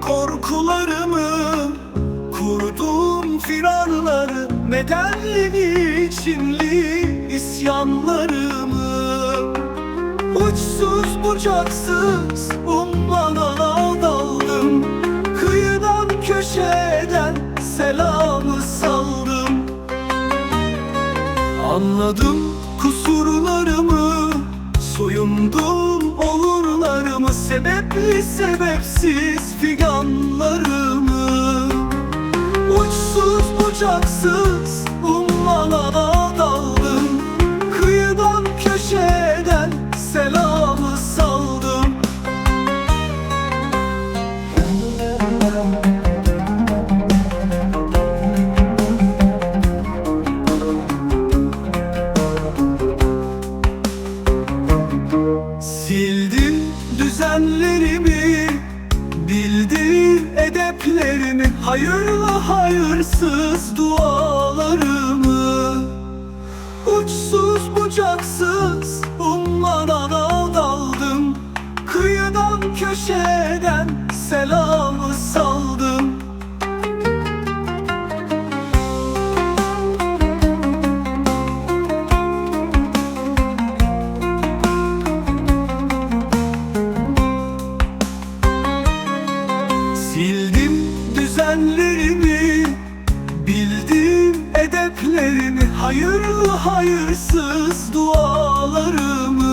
korkularımı Kurduğum firarları Nedenli niçinli isyanlarımı. Uçsuz bucaksız umlanana daldım. Kıyıdan köşeden selamı saldım. Anladım kusurlarımı Soyundum olur Sebepli sebepsiz figanlarımı Uçsuz bucaksız ummanana düzenlerimi Bildim edeplerimi Hayırlı hayırsız dualarımı. Uçsuz bucaksız ummanana düzenlerimi Bildim edeplerimi Hayırlı hayırsız dualarımı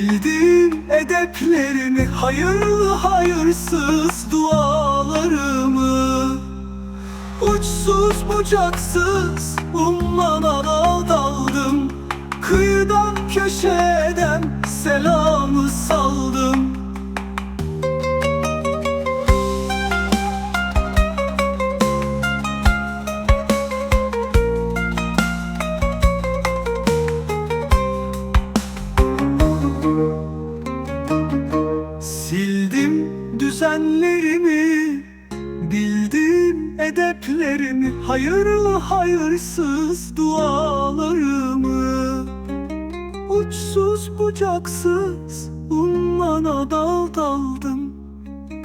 Bildim edeplerimi Hayırlı hayırsız dualarımı. Uçsuz bucaksız ummanana daldım Kıyıdan köşeden selamı düzenlerimi Bildim edeplerimi Hayırlı hayırsız dualarımı Uçsuz bucaksız ummana dal daldım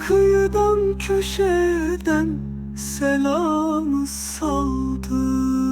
Kıyıdan köşeden selamı saldım